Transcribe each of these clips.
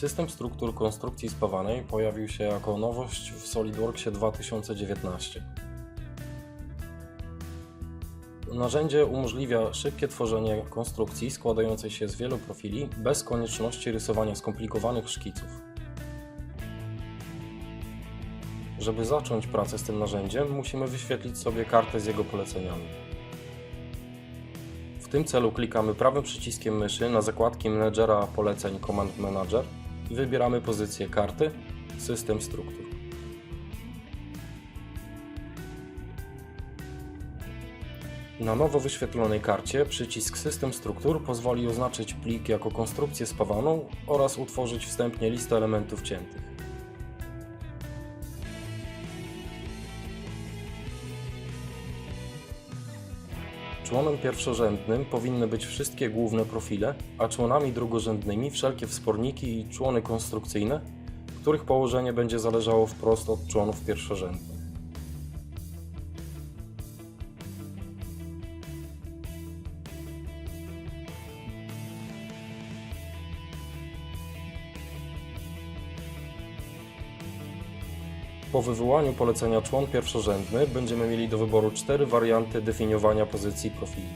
System struktur konstrukcji spawanej pojawił się jako nowość w SolidWorksie 2019. Narzędzie umożliwia szybkie tworzenie konstrukcji składającej się z wielu profili bez konieczności rysowania skomplikowanych szkiców. Żeby zacząć pracę z tym narzędziem, musimy wyświetlić sobie kartę z jego poleceniami. W tym celu klikamy prawym przyciskiem myszy na zakładki menedżera poleceń Command Manager wybieramy pozycję karty System struktur. Na nowo wyświetlonej karcie przycisk System struktur pozwoli oznaczyć plik jako konstrukcję spawaną oraz utworzyć wstępnie listę elementów ciętych. Członem pierwszorzędnym powinny być wszystkie główne profile, a członami drugorzędnymi wszelkie wsporniki i człony konstrukcyjne, których położenie będzie zależało wprost od członów pierwszorzędnych. Po wywołaniu polecenia człon pierwszorzędny będziemy mieli do wyboru cztery warianty definiowania pozycji profili.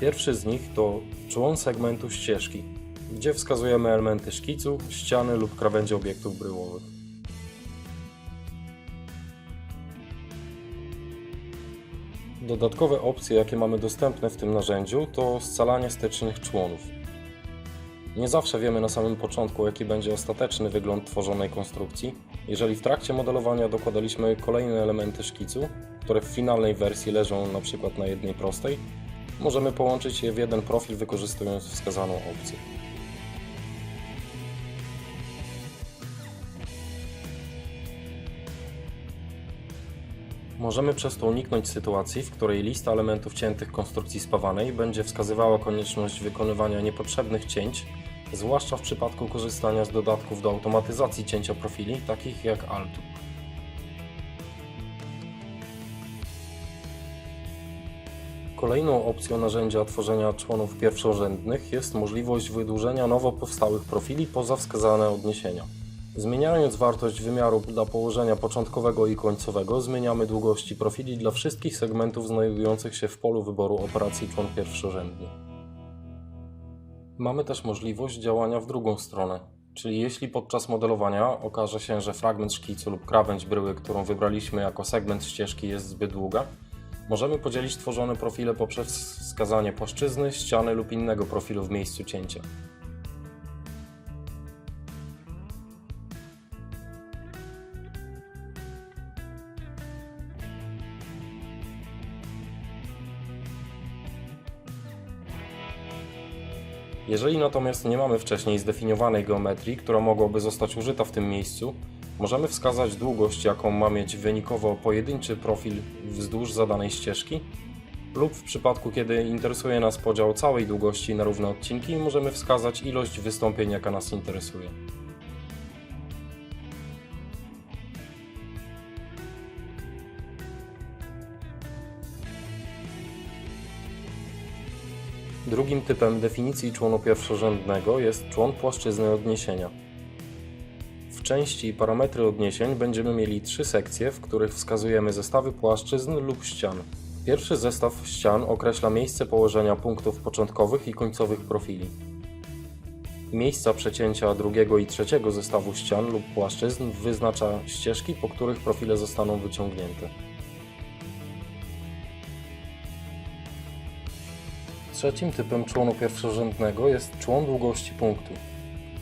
Pierwszy z nich to człon segmentu ścieżki, gdzie wskazujemy elementy szkicu, ściany lub krawędzie obiektów bryłowych. Dodatkowe opcje, jakie mamy dostępne w tym narzędziu, to scalanie stycznych członów. Nie zawsze wiemy na samym początku, jaki będzie ostateczny wygląd tworzonej konstrukcji. Jeżeli w trakcie modelowania dokładaliśmy kolejne elementy szkicu, które w finalnej wersji leżą na przykład na jednej prostej, możemy połączyć je w jeden profil wykorzystując wskazaną opcję. Możemy przez to uniknąć sytuacji, w której lista elementów ciętych konstrukcji spawanej będzie wskazywała konieczność wykonywania niepotrzebnych cięć, zwłaszcza w przypadku korzystania z dodatków do automatyzacji cięcia profili, takich jak Altu. Kolejną opcją narzędzia tworzenia członów pierwszorzędnych jest możliwość wydłużenia nowo powstałych profili poza wskazane odniesienia. Zmieniając wartość wymiaru dla położenia początkowego i końcowego, zmieniamy długości profili dla wszystkich segmentów znajdujących się w polu wyboru operacji człon pierwszorzędny. Mamy też możliwość działania w drugą stronę, czyli jeśli podczas modelowania okaże się, że fragment szkicu lub krawędź bryły, którą wybraliśmy jako segment ścieżki jest zbyt długa, możemy podzielić tworzone profile poprzez wskazanie płaszczyzny, ściany lub innego profilu w miejscu cięcia. Jeżeli natomiast nie mamy wcześniej zdefiniowanej geometrii, która mogłaby zostać użyta w tym miejscu, możemy wskazać długość, jaką ma mieć wynikowo pojedynczy profil wzdłuż zadanej ścieżki, lub w przypadku, kiedy interesuje nas podział całej długości na równe odcinki, możemy wskazać ilość wystąpień, jaka nas interesuje. Drugim typem definicji członu pierwszorzędnego jest człon płaszczyzny odniesienia. W części parametry odniesień będziemy mieli trzy sekcje, w których wskazujemy zestawy płaszczyzn lub ścian. Pierwszy zestaw ścian określa miejsce położenia punktów początkowych i końcowych profili. Miejsca przecięcia drugiego i trzeciego zestawu ścian lub płaszczyzn wyznacza ścieżki, po których profile zostaną wyciągnięte. Trzecim typem członu pierwszorzędnego jest człon długości punktu.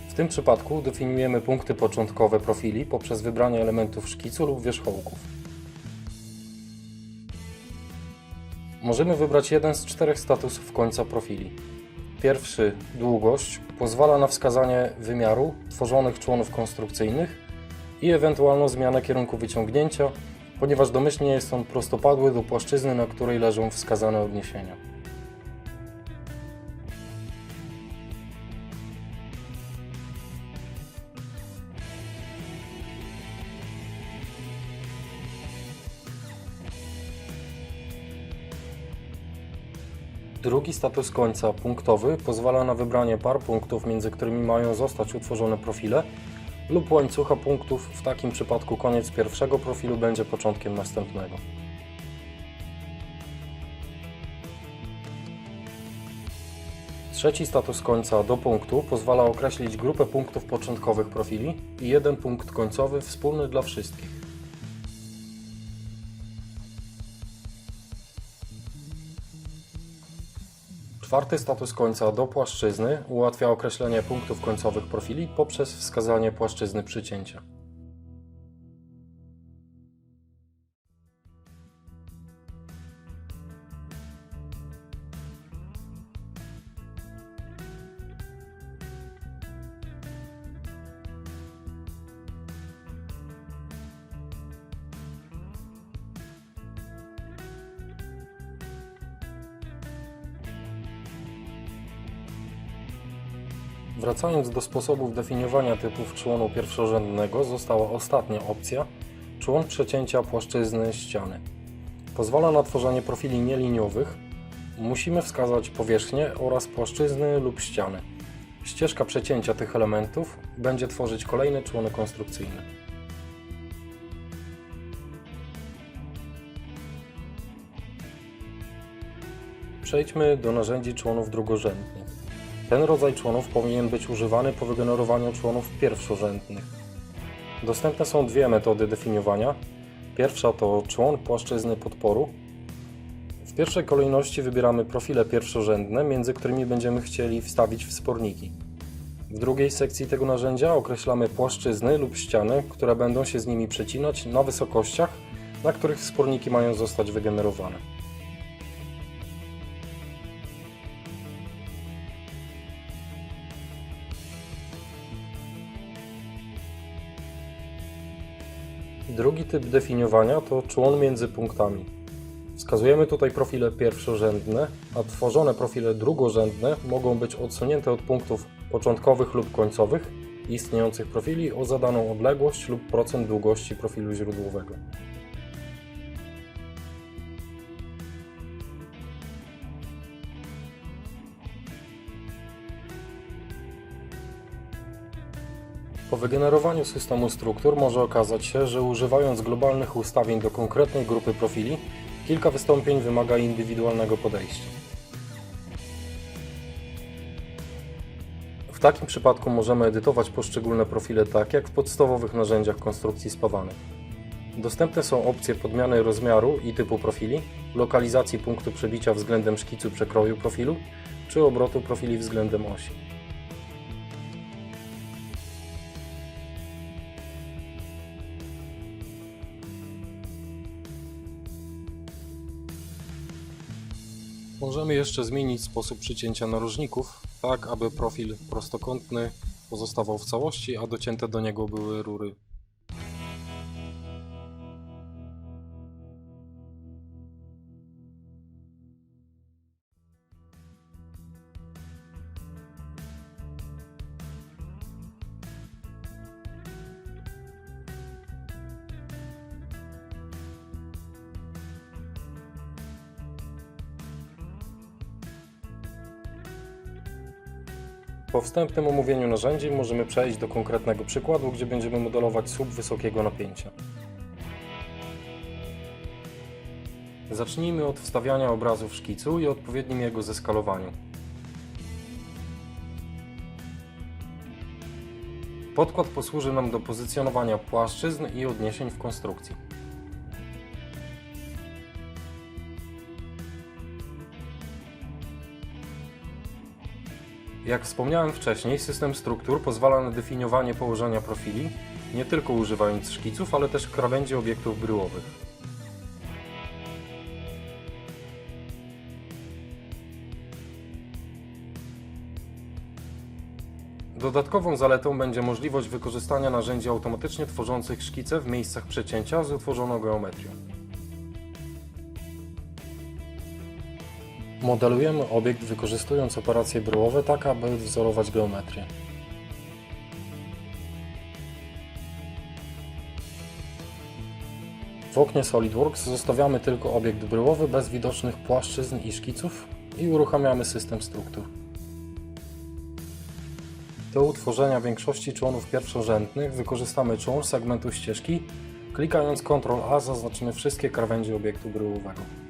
W tym przypadku definiujemy punkty początkowe profili poprzez wybranie elementów szkicu lub wierzchołków. Możemy wybrać jeden z czterech statusów końca profili. Pierwszy, długość, pozwala na wskazanie wymiaru tworzonych członów konstrukcyjnych i ewentualną zmianę kierunku wyciągnięcia, ponieważ domyślnie jest on prostopadły do płaszczyzny, na której leżą wskazane odniesienia. Drugi status końca punktowy pozwala na wybranie par punktów, między którymi mają zostać utworzone profile lub łańcucha punktów. W takim przypadku koniec pierwszego profilu będzie początkiem następnego. Trzeci status końca do punktu pozwala określić grupę punktów początkowych profili i jeden punkt końcowy wspólny dla wszystkich. Czwarty status końca do płaszczyzny ułatwia określenie punktów końcowych profili poprzez wskazanie płaszczyzny przycięcia. Wracając do sposobów definiowania typów członu pierwszorzędnego, została ostatnia opcja człon przecięcia płaszczyzny ściany. Pozwala na tworzenie profili nieliniowych. Musimy wskazać powierzchnię oraz płaszczyzny lub ściany. Ścieżka przecięcia tych elementów będzie tworzyć kolejne człony konstrukcyjne. Przejdźmy do narzędzi członów drugorzędnych. Ten rodzaj członów powinien być używany po wygenerowaniu członów pierwszorzędnych. Dostępne są dwie metody definiowania. Pierwsza to człon płaszczyzny podporu. W pierwszej kolejności wybieramy profile pierwszorzędne, między którymi będziemy chcieli wstawić wsporniki. W drugiej sekcji tego narzędzia określamy płaszczyzny lub ściany, które będą się z nimi przecinać na wysokościach, na których wsporniki mają zostać wygenerowane. Drugi typ definiowania to człon między punktami. Wskazujemy tutaj profile pierwszorzędne, a tworzone profile drugorzędne mogą być odsunięte od punktów początkowych lub końcowych istniejących profili o zadaną odległość lub procent długości profilu źródłowego. Wygenerowaniu systemu struktur może okazać się, że używając globalnych ustawień do konkretnej grupy profili, kilka wystąpień wymaga indywidualnego podejścia. W takim przypadku możemy edytować poszczególne profile tak, jak w podstawowych narzędziach konstrukcji spawanych. Dostępne są opcje podmiany rozmiaru i typu profili, lokalizacji punktu przebicia względem szkicu przekroju profilu, czy obrotu profili względem osi. Możemy jeszcze zmienić sposób przycięcia narożników, tak aby profil prostokątny pozostawał w całości, a docięte do niego były rury. Wstępnym omówieniu narzędzi możemy przejść do konkretnego przykładu, gdzie będziemy modelować słup wysokiego napięcia. Zacznijmy od wstawiania obrazu w szkicu i odpowiednim jego zeskalowaniu. Podkład posłuży nam do pozycjonowania płaszczyzn i odniesień w konstrukcji. Jak wspomniałem wcześniej, system struktur pozwala na definiowanie położenia profili, nie tylko używając szkiców, ale też krawędzi obiektów bryłowych. Dodatkową zaletą będzie możliwość wykorzystania narzędzi automatycznie tworzących szkice w miejscach przecięcia z utworzoną geometrią. Modelujemy obiekt wykorzystując operacje bryłowe tak, aby wzorować geometrię. W oknie SolidWorks zostawiamy tylko obiekt bryłowy bez widocznych płaszczyzn i szkiców, i uruchamiamy system struktur. Do utworzenia większości członów pierwszorzędnych wykorzystamy człon segmentu ścieżki. Klikając Ctrl A zaznaczymy wszystkie krawędzie obiektu bryłowego.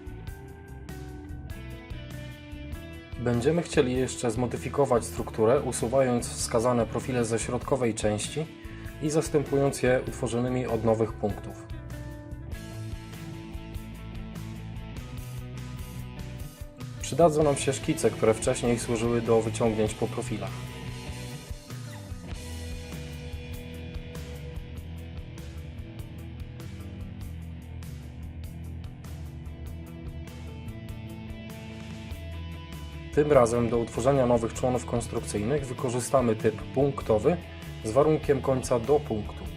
Będziemy chcieli jeszcze zmodyfikować strukturę, usuwając wskazane profile ze środkowej części i zastępując je utworzonymi od nowych punktów. Przydadzą nam się szkice, które wcześniej służyły do wyciągnięć po profilach. Tym razem do utworzenia nowych członów konstrukcyjnych wykorzystamy typ punktowy z warunkiem końca do punktu.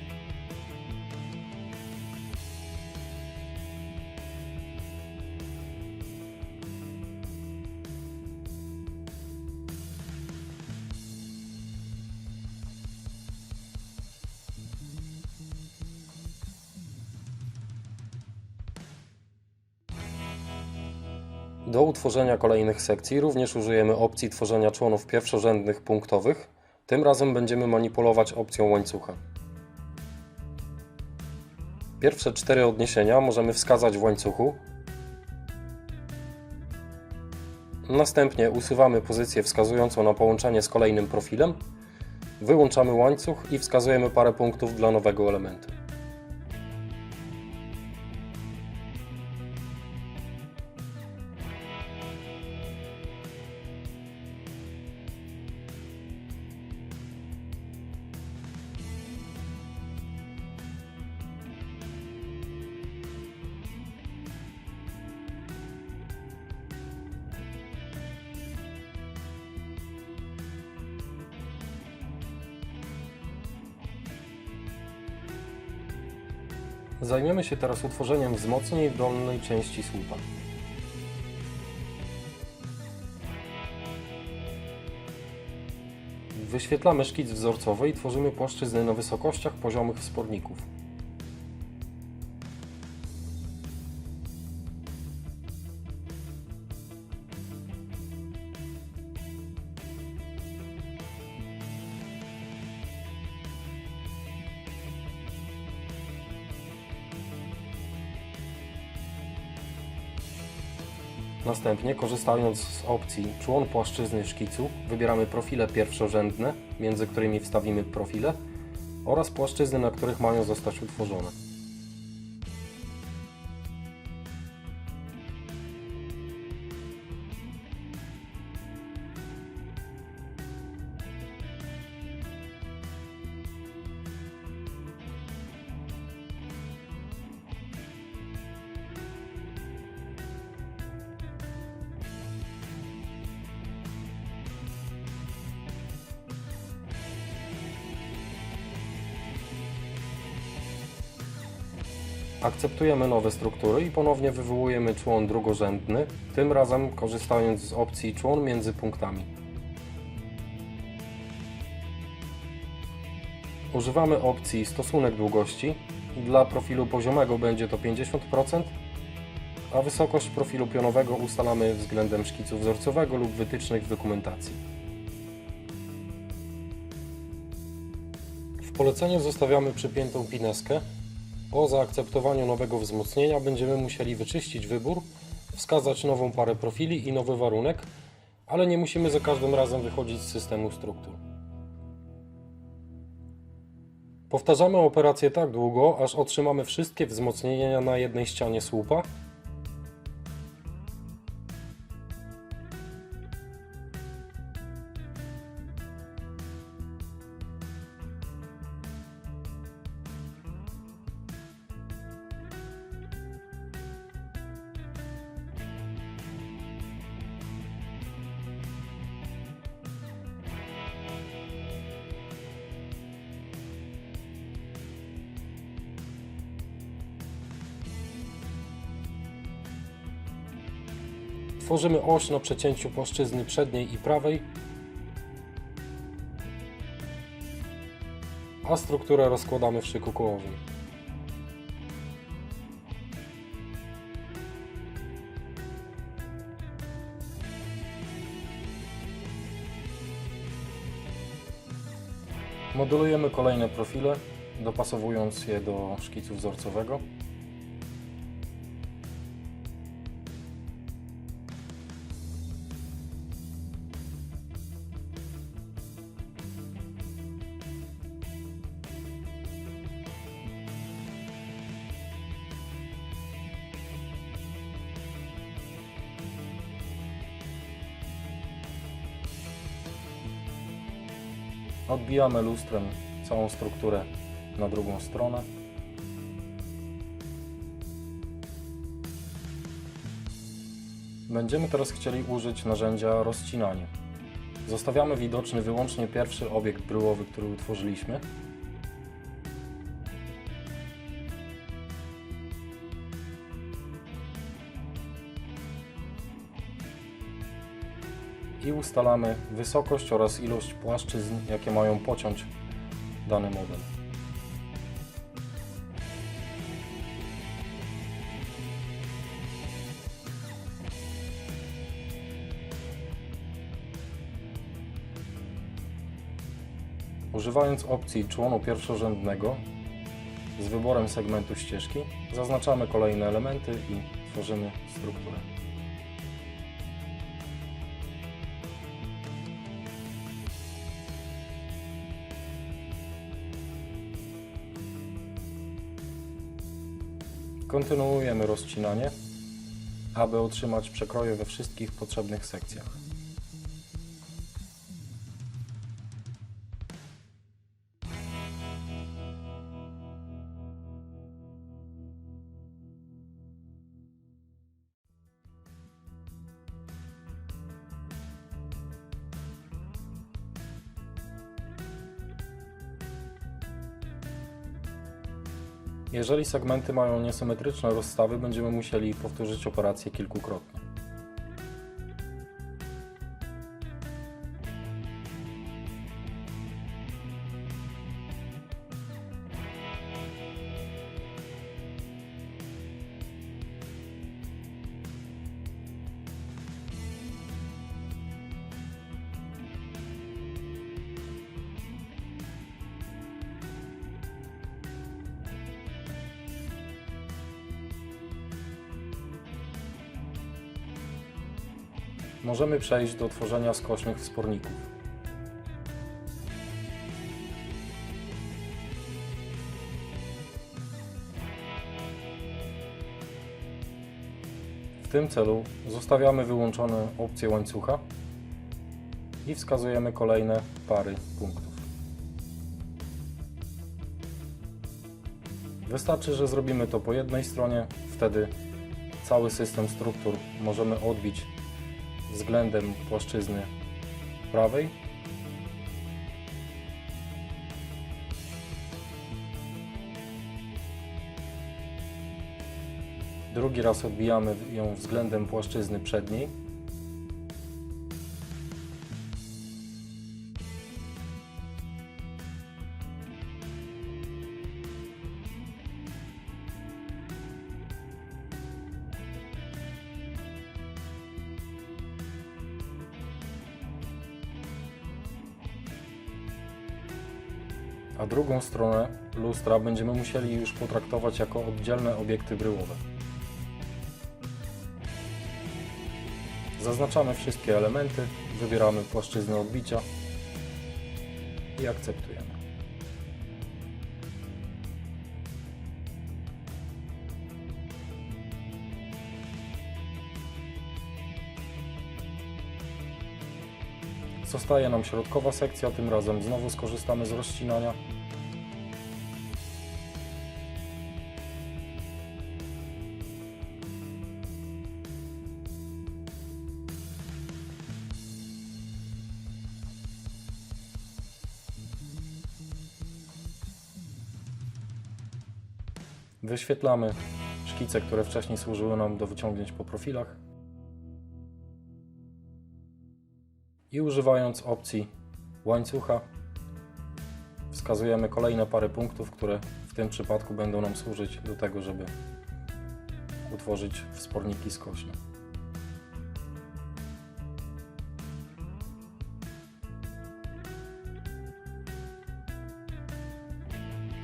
Do utworzenia kolejnych sekcji również użyjemy opcji tworzenia członów pierwszorzędnych punktowych. Tym razem będziemy manipulować opcją łańcucha. Pierwsze cztery odniesienia możemy wskazać w łańcuchu. Następnie usuwamy pozycję wskazującą na połączenie z kolejnym profilem. Wyłączamy łańcuch i wskazujemy parę punktów dla nowego elementu. Zajmiemy się teraz utworzeniem wzmocnień w dolnej części słupa. Wyświetlamy szkic wzorcowy i tworzymy płaszczyzny na wysokościach poziomych wsporników. Następnie, korzystając z opcji człon płaszczyzny szkicu, wybieramy profile pierwszorzędne, między którymi wstawimy profile oraz płaszczyzny, na których mają zostać utworzone. Akceptujemy nowe struktury i ponownie wywołujemy człon drugorzędny, tym razem korzystając z opcji człon między punktami. Używamy opcji stosunek długości. Dla profilu poziomego będzie to 50%, a wysokość profilu pionowego ustalamy względem szkicu wzorcowego lub wytycznych w dokumentacji. W poleceniu zostawiamy przypiętą pineskę, po zaakceptowaniu nowego wzmocnienia będziemy musieli wyczyścić wybór, wskazać nową parę profili i nowy warunek, ale nie musimy za każdym razem wychodzić z systemu struktur. Powtarzamy operację tak długo, aż otrzymamy wszystkie wzmocnienia na jednej ścianie słupa. głośno przecięciu płaszczyzny przedniej i prawej, a strukturę rozkładamy w szyku kołowym. Modulujemy kolejne profile, dopasowując je do szkicu wzorcowego. Odbijamy lustrem całą strukturę na drugą stronę. Będziemy teraz chcieli użyć narzędzia rozcinanie. Zostawiamy widoczny wyłącznie pierwszy obiekt bryłowy, który utworzyliśmy. I ustalamy wysokość oraz ilość płaszczyzn, jakie mają pociąć dany model. Używając opcji członu pierwszorzędnego z wyborem segmentu ścieżki, zaznaczamy kolejne elementy i tworzymy strukturę. Kontynuujemy rozcinanie, aby otrzymać przekroje we wszystkich potrzebnych sekcjach. Jeżeli segmenty mają niesymetryczne rozstawy, będziemy musieli powtórzyć operację kilkukrotnie. Możemy przejść do tworzenia skośnych wsporników. W tym celu zostawiamy wyłączone opcje łańcucha i wskazujemy kolejne pary punktów. Wystarczy, że zrobimy to po jednej stronie, wtedy cały system struktur możemy odbić względem płaszczyzny prawej. Drugi raz odbijamy ją względem płaszczyzny przedniej. A drugą stronę lustra będziemy musieli już potraktować jako oddzielne obiekty bryłowe. Zaznaczamy wszystkie elementy, wybieramy płaszczyznę odbicia i akceptujemy. Zostaje nam środkowa sekcja, tym razem znowu skorzystamy z rozcinania. Wyświetlamy szkice, które wcześniej służyły nam do wyciągnięć po profilach. I używając opcji łańcucha wskazujemy kolejne pary punktów, które w tym przypadku będą nam służyć do tego, żeby utworzyć wsporniki skośne.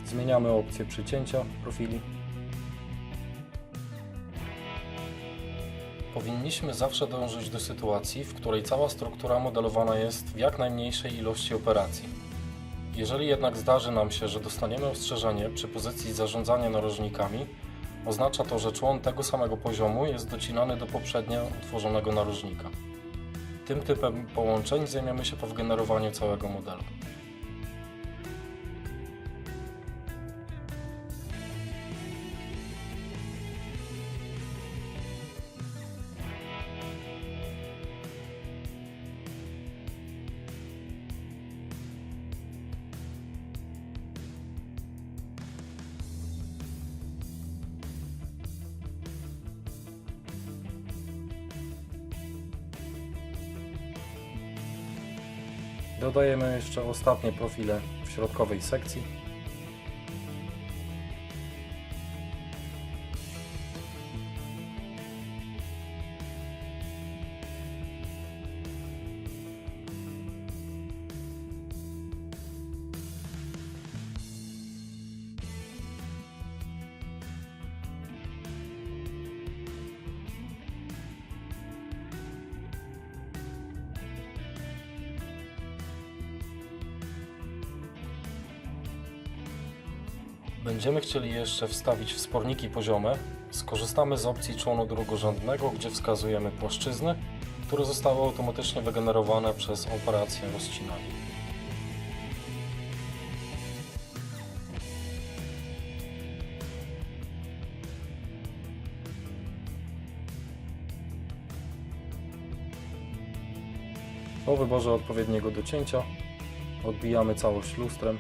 Zmieniamy opcję przycięcia profili. Powinniśmy zawsze dążyć do sytuacji, w której cała struktura modelowana jest w jak najmniejszej ilości operacji. Jeżeli jednak zdarzy nam się, że dostaniemy ostrzeżenie przy pozycji zarządzania narożnikami, oznacza to, że człon tego samego poziomu jest docinany do poprzednio utworzonego narożnika. Tym typem połączeń zajmiemy się po wygenerowaniu całego modelu. Dodajemy jeszcze ostatnie profile w środkowej sekcji. Będziemy chcieli jeszcze wstawić wsporniki poziome. Skorzystamy z opcji członu drugorzędnego, gdzie wskazujemy płaszczyzny, które zostały automatycznie wygenerowane przez operację rozcinania. Po wyborze odpowiedniego docięcia odbijamy całość lustrem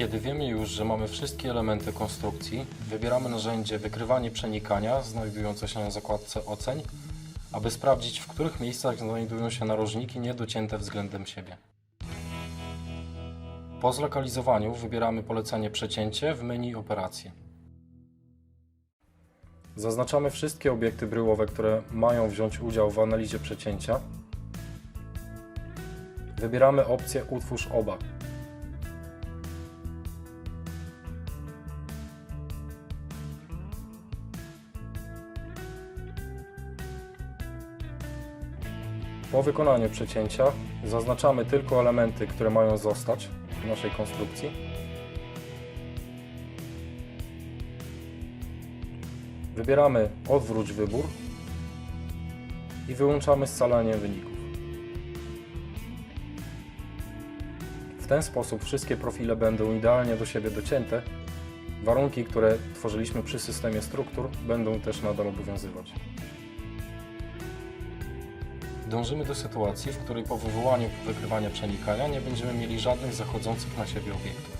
Kiedy wiemy już, że mamy wszystkie elementy konstrukcji, wybieramy narzędzie wykrywanie przenikania znajdujące się na zakładce oceń, aby sprawdzić w których miejscach znajdują się narożniki niedocięte względem siebie. Po zlokalizowaniu wybieramy polecenie przecięcie w menu operacje. Zaznaczamy wszystkie obiekty bryłowe, które mają wziąć udział w analizie przecięcia. Wybieramy opcję utwórz oba. Po wykonaniu przecięcia zaznaczamy tylko elementy, które mają zostać w naszej konstrukcji. Wybieramy odwróć wybór i wyłączamy scalanie wyników. W ten sposób wszystkie profile będą idealnie do siebie docięte. Warunki, które tworzyliśmy przy systemie struktur będą też nadal obowiązywać. Dążymy do sytuacji, w której po wywołaniu wykrywania przenikania nie będziemy mieli żadnych zachodzących na siebie obiektów.